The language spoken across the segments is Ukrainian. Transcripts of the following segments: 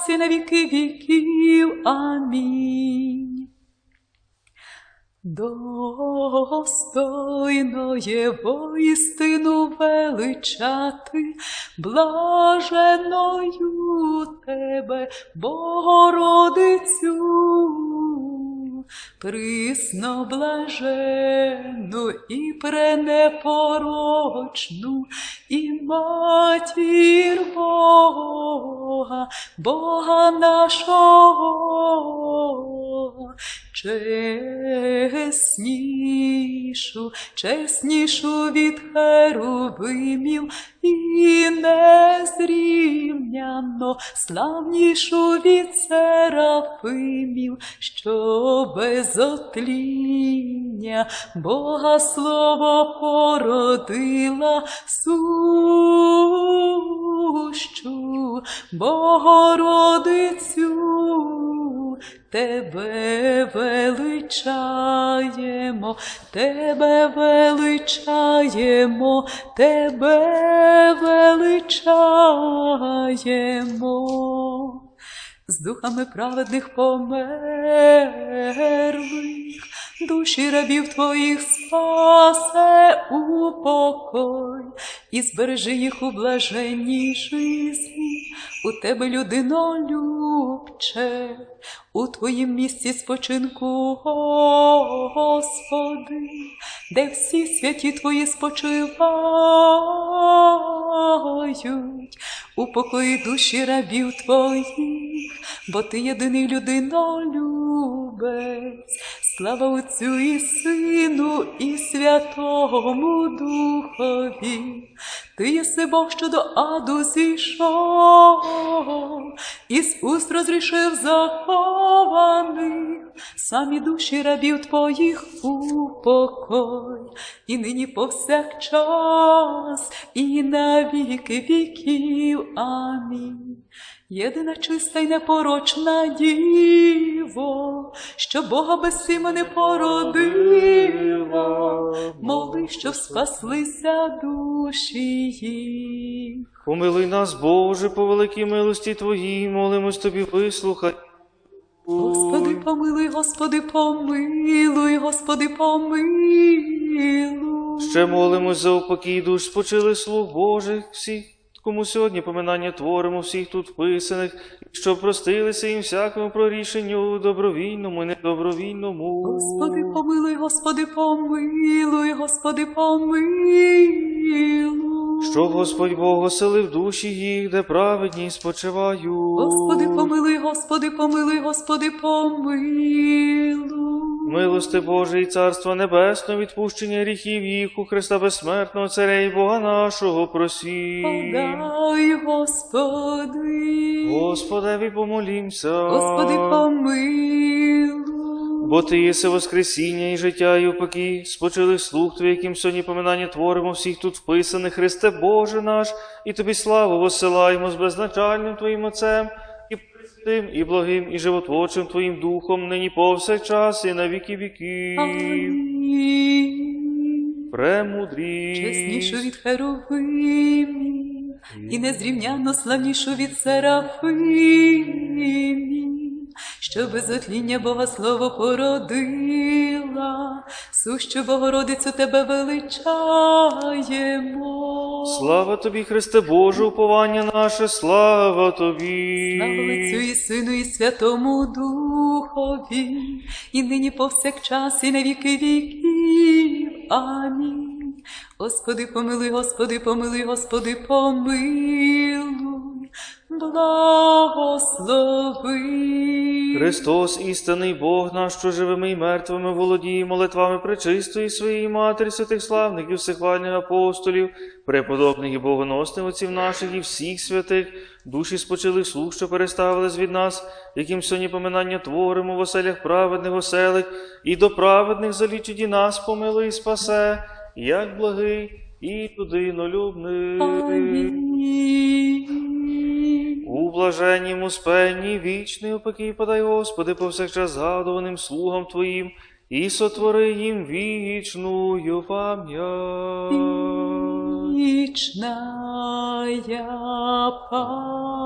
час і на віки віків. Амінь. Достойно є воістину величати, блаженою тебе, Богородицю, присно блажену і пренепорочну, і матір Бога, Бога нашого, чеснішу, чеснішу від херувимів і незрівняно славнішу від серафимів, що без отління Бога слово породила сущу Богородицю. Тебе величаємо, тебе величаємо, тебе величаємо. З духами праведних померлих, душі рабів твоїх спасе у покой, і збережи їх у блаженній житті, у тебе людино любче, у твоїм місці спочинку, Господи, де всі святі твої спочивають, у покої душі рабів твоїх, бо ти єдиний людинолюбець, слава Отцю і Сину, і Святому Духові. Ти єси Бог, що до аду зійшов, і з уст розрішив захованих, самі душі рабів твоїх у і нині повсякчас, і на віки віків. Амінь. Єдина чиста й непорочна діво, що Бога без сімени породила, щоб спаслися душі їх. Помилуй нас, Боже, по великій милості Твоїй, молимось Тобі, вислухай. Господи, помилуй, Господи, помилуй, Господи, помилуй. Ще молимось за упокій душ спочили слуг Божих всіх, кому сьогодні поминання творимо всіх тут вписаних, щоб простилися їм всякому прорішенню добровільному і недобровільному. Господи, помилуй, Господи, помилуй, Господи, помилуй. Щоб Господь Бог оселив душі їх, де праведні спочивають. Господи, помилуй, Господи, помилуй, Господи, помилуй. Милости Боже і Царство Небесне, відпущення гріхів їх у Христа безсмертного Царя і Бога нашого просім. Подай, Господи, Господеві помолімся. Господи, помилуй. Бо Ти єси Воскресіння і життя, і упокій, спочилих слуг Твій, яким сьогодні поминання творимо всіх тут вписаних, Христе Боже наш, і Тобі славу воссилаємо з безначальним Твоїм Отцем, і пресвятим, і благим, і животворчим Твоїм Духом, нині повсякчас, і на віки віків. Амінь. Чеснішу від херовимів, і незрівняно славнішу від серафимів, що без отління Бога слово породила, сущу Богородицю тебе величаємо. Слава Тобі, Христе Боже, уповання наше, слава Тобі. Слава Отцю і Сину, і Святому Духові, і нині повсякчас, і на віки віків. Амінь. Господи, помилуй, Господи, помилуй, Господи, помилуй, благослови. Христос, істинний Бог наш, що живими і мертвими володіє молитвами пречистої своєї Матері, святих славних і всехвальних апостолів, преподобних і богоносних отців наших і всіх святих, душі спочилих слуг, що переставились від нас, яким сьогодні поминання творимо в оселях праведних оселих, і до праведних залічить і нас помилуй і спасе, як благий і людинолюбний. Амінь. У блаженнім успенні вічний упокій подай, Господи, повсякчас згадуваним слугам Твоїм, і сотвори їм вічную пам'ять. Вечная память,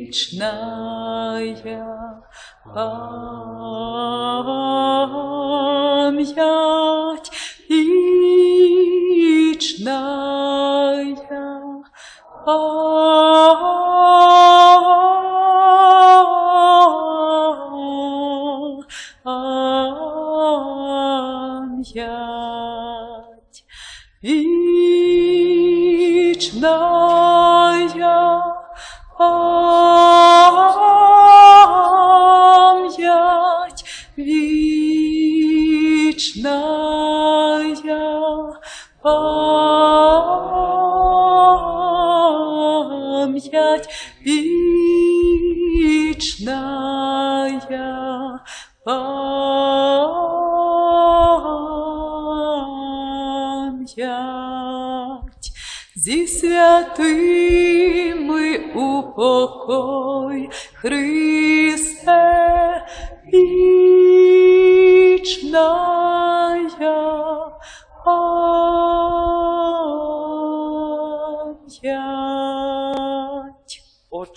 вечная память, вечная память, вечная память, вечная память, вечная пам'ять. Зі святими упокой, Христе, вічная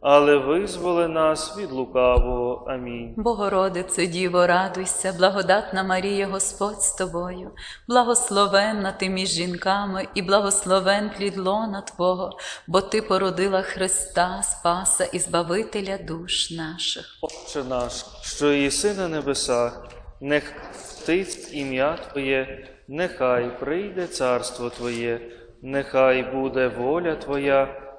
але визволи нас від лукавого. Амінь. Богородице Діво, радуйся, благодатна Марія, Господь з тобою, благословенна ти між жінками, і благословен плід лона Твого, бо Ти породила Христа, Спаса і Збавителя душ наших. Отче наш, що єси на небесах, нехай втить ім'я Твоє, нехай прийде царство Твоє, нехай буде воля Твоя,